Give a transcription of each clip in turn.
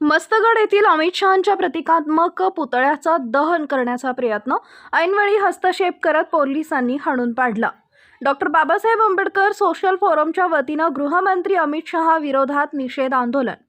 मस्तगड येथील अमित शहांच्या प्रतिकात्मक पुतळ्याचा दहन करण्याचा प्रयत्न ऐनवेळी हस्तक्षेप करत पोलिसांनी हाणून पाडला. डॉक्टर बाबासाहेब आंबेडकर सोशल फोरमच्या वतीनं गृहमंत्री अमित शहा विरोधात निषेध आंदोलन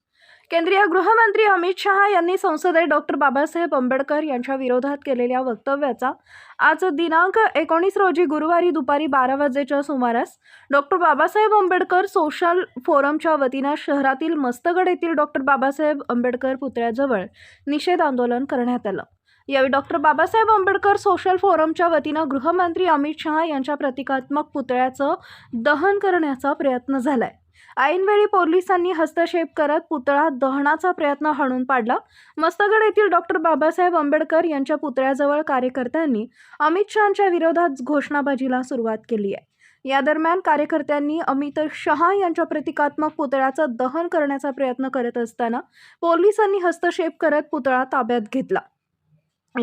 केंद्रीय गृहमंत्री अमित शहा यांनी संसदेत डॉक्टर बाबासाहेब आंबेडकर यांच्या विरोधात केलेल्या वक्तव्याचा आज दिनांक एकोणीस रोजी गुरुवारी दुपारी बारा वाजेच्या सुमारास डॉक्टर बाबासाहेब आंबेडकर सोशल फोरमच्या वतीनं शहरातील मस्तगड येथील डॉक्टर बाबासाहेब आंबेडकर पुतळ्याजवळ निषेध आंदोलन करण्यात आलं. यावेळी डॉक्टर बाबासाहेब आंबेडकर सोशल फोरमच्या वतीनं गृहमंत्री अमित शहा यांच्या प्रतिकात्मक पुतळ्याचं दहन करण्याचा प्रयत्न झालाय. ऐनवेळी पोलिसांनी हस्तक्षेप करत पुतळा दहनाचा प्रयत्न हाणून पाडला. मस्तगड येथील डॉक्टर बाबासाहेब आंबेडकर यांच्या पुतळ्याजवळ कार्यकर्त्यांनी अमित शहांच्या विरोधात घोषणाबाजीला सुरुवात केली आहे. या दरम्यान कार्यकर्त्यांनी अमित शहा यांच्या प्रतिकात्मक पुतळ्याचं दहन करण्याचा प्रयत्न करत असताना पोलिसांनी हस्तक्षेप करत पुतळा ताब्यात घेतला.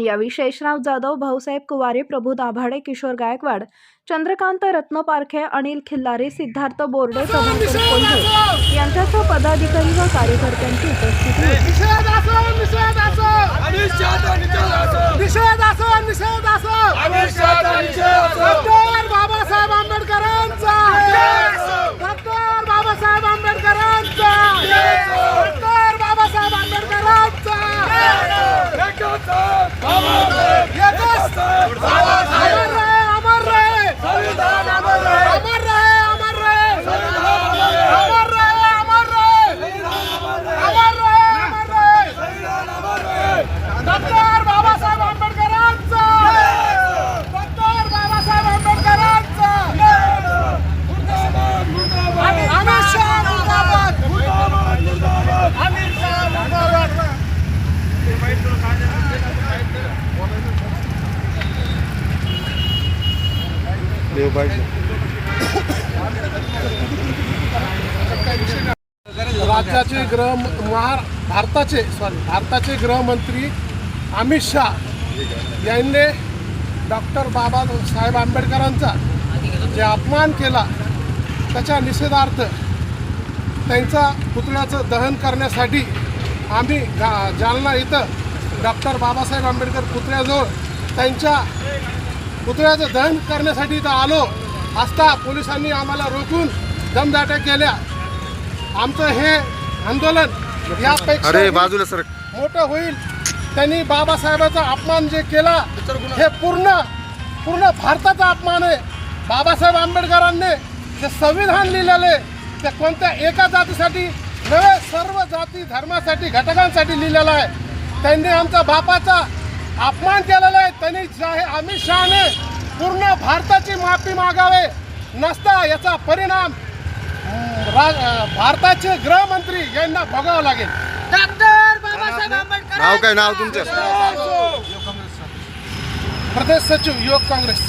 यावेळी शेषराव जाधव भाऊसाहेब कुवारे प्रभू दाभाडे किशोर गायकवाड चंद्रकांत रत्न पारखे अनिल खिल्लारे सिद्धार्थ बोर्डे कोल्हे यांच्यासह पदाधिकारी व कार्यकर्त्यांची उपस्थिती होती. डॉक्टर बाबासाहेब आंबेडकरांचा! डॉक्टर बाबासाहेब आंबेडकरांचा! अमित शहा मुर्दाबाद! अमित शहा मुर्दाबाद! राज्याचे गृह महार भारताचे सॉरी भारताचे गृहमंत्री अमित शाह यांनी डॉक्टर बाबासाहेब आंबेडकरांचा जे अपमान केला त्याच्या निषेधार्थ त्यांचा पुतळ्याचं दहन करण्यासाठी आम्ही गा जालना इथं डॉक्टर बाबासाहेब आंबेडकर पुतळ्याजवळ त्यांच्या पुतळ्याचं दहन करण्यासाठी इथं आलो. असता पोलिसांनी आम्हाला रोखून दमदाट्या केल्या. आमचं हे आंदोलन यापेक्षा अरे बाजूला सर. मोठं होईल त्यांनी बाबासाहेबाचा अपमान जे केला हे पूर्ण पूर्ण भारताचा अपमान आहे. बाबासाहेब आंबेडकरांनी जे संविधान लिहिलेले ते कोणत्या एका जातीसाठी नव्हे सर्व जाती धर्मासाठी घटकांसाठी लिहिलेलं आहे. त्यांनी आमच्या बापाचा अपमान केलेला आहे. त्यांनी जाहीर अमित शहाने पूर्ण भारताची माफी मागावे. नसता याचा परिणाम भारताचे गृहमंत्री यांना भोगावं लागेल. डॉक्टर बाबासाहेब आंबेडकर नाव काय? नाव तुमचं? प्रदेश सचिव युवक काँग्रेस.